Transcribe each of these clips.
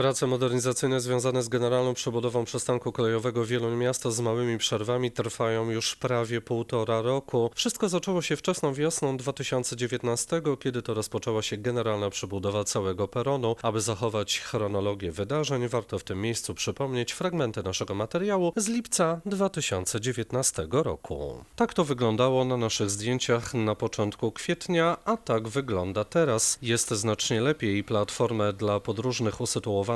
Prace modernizacyjne związane z generalną przebudową przystanku kolejowego Wieluń Miasto z małymi przerwami trwają już prawie półtora roku. Wszystko zaczęło się wczesną wiosną 2019, kiedy to rozpoczęła się generalna przebudowa całego peronu. Aby zachować chronologię wydarzeń, warto w tym miejscu przypomnieć fragmenty naszego materiału z lipca 2019 roku. Tak to wyglądało na naszych zdjęciach na początku kwietnia, a tak wygląda teraz. Jest znacznie lepiej i platformę dla podróżnych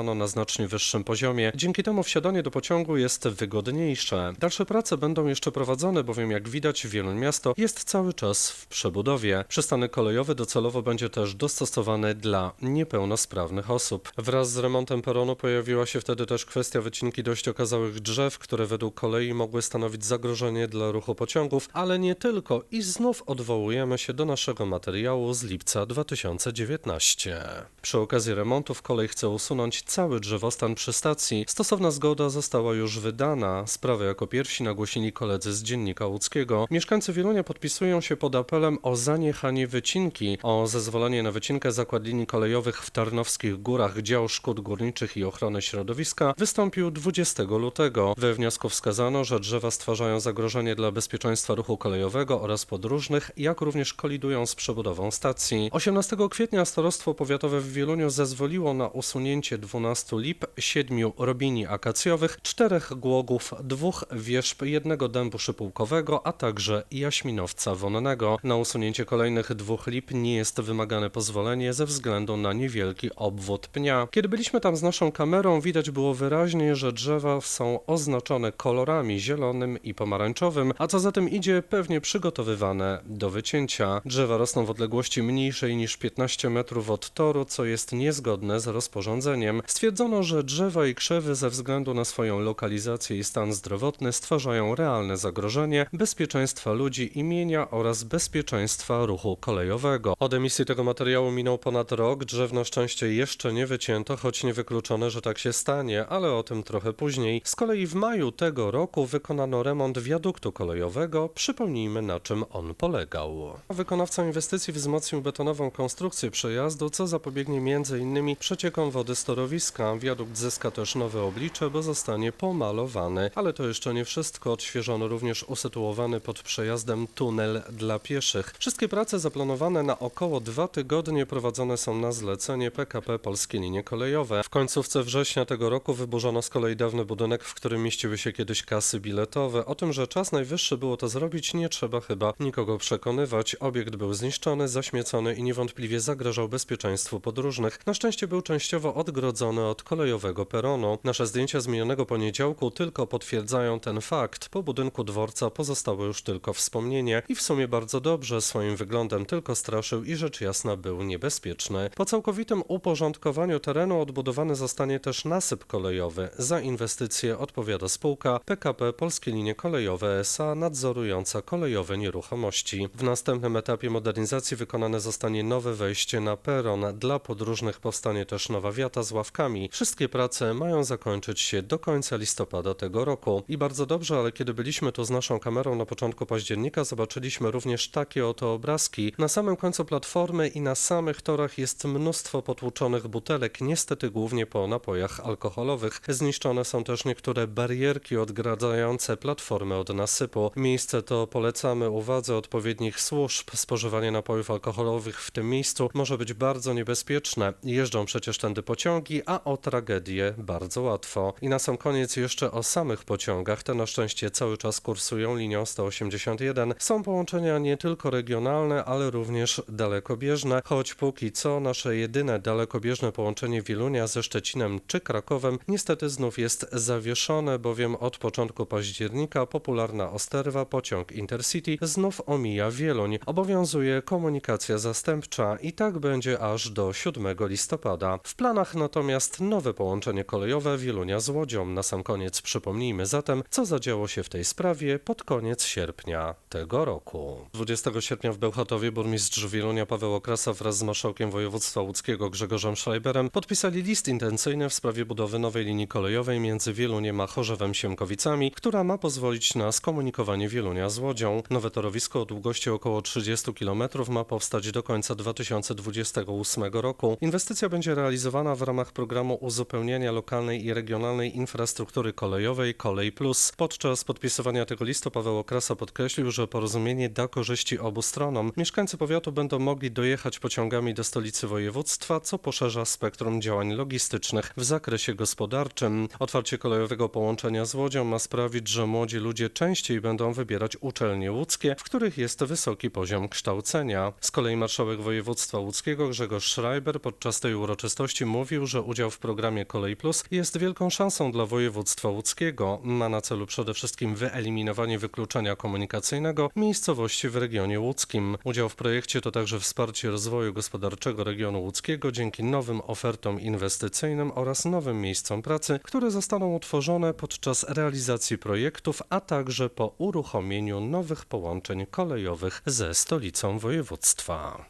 na znacznie wyższym poziomie. Dzięki temu wsiadanie do pociągu jest wygodniejsze. Dalsze prace będą jeszcze prowadzone, bowiem jak widać Wieluń Miasto jest cały czas w przebudowie. Przystanek kolejowy docelowo będzie też dostosowany dla niepełnosprawnych osób. Wraz z remontem peronu pojawiła się wtedy też kwestia wycinki dość okazałych drzew, które według kolei mogły stanowić zagrożenie dla ruchu pociągów, ale nie tylko i znów odwołujemy się do naszego materiału z lipca 2019. Przy okazji remontów kolej chce usunąć cały drzewostan przy stacji. Stosowna zgoda została już wydana. Sprawę jako pierwsi nagłosili koledzy z Dziennika Łódzkiego. Mieszkańcy Wielunia podpisują się pod apelem o zaniechanie wycinki. O zezwolenie na wycinkę zakład linii kolejowych w Tarnowskich Górach Dział Szkód Górniczych i Ochrony Środowiska wystąpił 20 lutego. We wniosku wskazano, że drzewa stwarzają zagrożenie dla bezpieczeństwa ruchu kolejowego oraz podróżnych, jak również kolidują z przebudową stacji. 18 kwietnia Starostwo Powiatowe w Wieluniu zezwoliło na usunięcie 12 lip, 7 robini akacjowych, 4 głogów, dwóch wierzb, jednego dębu szypułkowego, a także jaśminowca wonnego. Na usunięcie kolejnych dwóch lip nie jest wymagane pozwolenie ze względu na niewielki obwód pnia. Kiedy byliśmy tam z naszą kamerą, widać było wyraźnie, że drzewa są oznaczone kolorami zielonym i pomarańczowym, a co za tym idzie, pewnie przygotowywane do wycięcia. Drzewa rosną w odległości mniejszej niż 15 metrów od toru, co jest niezgodne z rozporządzeniem. Stwierdzono, że drzewa i krzewy ze względu na swoją lokalizację i stan zdrowotny stwarzają realne zagrożenie bezpieczeństwa ludzi i mienia oraz bezpieczeństwa ruchu kolejowego. Od emisji tego materiału minął ponad rok, drzew na szczęście jeszcze nie wycięto, choć niewykluczone, że tak się stanie, ale o tym trochę później. Z kolei w maju tego roku wykonano remont wiaduktu kolejowego. Przypomnijmy na czym on polegał. Wykonawca inwestycji wzmocnił betonową konstrukcję przejazdu, co zapobiegnie m.in. przeciekom wody z torowiska. Wiadukt zyska też nowe oblicze, bo zostanie pomalowany. Ale to jeszcze nie wszystko. Odświeżono również usytuowany pod przejazdem tunel dla pieszych. Wszystkie prace zaplanowane na około dwa tygodnie prowadzone są na zlecenie PKP Polskie Linie Kolejowe. W końcówce września tego roku wyburzono z kolei dawny budynek, w którym mieściły się kiedyś kasy biletowe. O tym, że czas najwyższy było to zrobić, nie trzeba chyba nikogo przekonywać. Obiekt był zniszczony, zaśmiecony i niewątpliwie zagrażał bezpieczeństwu podróżnych. Na szczęście był częściowo odgrodzony od kolejowego peronu. Nasze zdjęcia z minionego poniedziałku tylko potwierdzają ten fakt. Po budynku dworca pozostało już tylko wspomnienie i w sumie bardzo dobrze swoim wyglądem tylko straszył i rzecz jasna był niebezpieczny. Po całkowitym uporządkowaniu terenu odbudowany zostanie też nasyp kolejowy. Za inwestycje odpowiada spółka PKP Polskie Linie Kolejowe SA nadzorująca kolejowe nieruchomości. W następnym etapie modernizacji wykonane zostanie nowe wejście na peron. Dla podróżnych powstanie też nowa wiata z. Wszystkie prace mają zakończyć się do końca listopada tego roku. I bardzo dobrze, ale kiedy byliśmy tu z naszą kamerą na początku października, zobaczyliśmy również takie oto obrazki. Na samym końcu platformy i na samych torach jest mnóstwo potłuczonych butelek, niestety głównie po napojach alkoholowych. Zniszczone są też niektóre barierki odgradzające platformę od nasypu. Miejsce to polecamy uwadze odpowiednich służb. Spożywanie napojów alkoholowych w tym miejscu może być bardzo niebezpieczne. Jeżdżą przecież tędy pociągi, a o tragedię bardzo łatwo. I na sam koniec jeszcze o samych pociągach. Te na szczęście cały czas kursują linią 181. Są połączenia nie tylko regionalne, ale również dalekobieżne, choć póki co nasze jedyne dalekobieżne połączenie Wielunia ze Szczecinem czy Krakowem niestety znów jest zawieszone, bowiem od początku października popularna Osterwa pociąg Intercity znów omija Wieluń. Obowiązuje komunikacja zastępcza i tak będzie aż do 7 listopada. W planach natomiast nowe połączenie kolejowe Wielunia z Łodzią. Na sam koniec przypomnijmy zatem, co zadziało się w tej sprawie pod koniec sierpnia tego roku. 20 sierpnia w Bełchatowie burmistrz Wielunia Paweł Okrasa wraz z marszałkiem województwa łódzkiego Grzegorzem Schreiberem podpisali list intencyjny w sprawie budowy nowej linii kolejowej między Wieluniem a Chorzewem Siemkowicami, która ma pozwolić na skomunikowanie Wielunia z Łodzią. Nowe torowisko o długości około 30 km ma powstać do końca 2028 roku. Inwestycja będzie realizowana w ramach programu uzupełniania lokalnej i regionalnej infrastruktury kolejowej Kolej Plus. Podczas podpisywania tego listu Paweł Okrasa podkreślił, że porozumienie da korzyści obu stronom. Mieszkańcy powiatu będą mogli dojechać pociągami do stolicy województwa, co poszerza spektrum działań logistycznych w zakresie gospodarczym. Otwarcie kolejowego połączenia z Łodzią ma sprawić, że młodzi ludzie częściej będą wybierać uczelnie łódzkie, w których jest wysoki poziom kształcenia. Z kolei marszałek województwa łódzkiego Grzegorz Schreiber podczas tej uroczystości mówił, że udział w programie Kolej Plus jest wielką szansą dla województwa łódzkiego. Ma na celu przede wszystkim wyeliminowanie wykluczenia komunikacyjnego miejscowości w regionie łódzkim. Udział w projekcie to także wsparcie rozwoju gospodarczego regionu łódzkiego dzięki nowym ofertom inwestycyjnym oraz nowym miejscom pracy, które zostaną utworzone podczas realizacji projektów, a także po uruchomieniu nowych połączeń kolejowych ze stolicą województwa.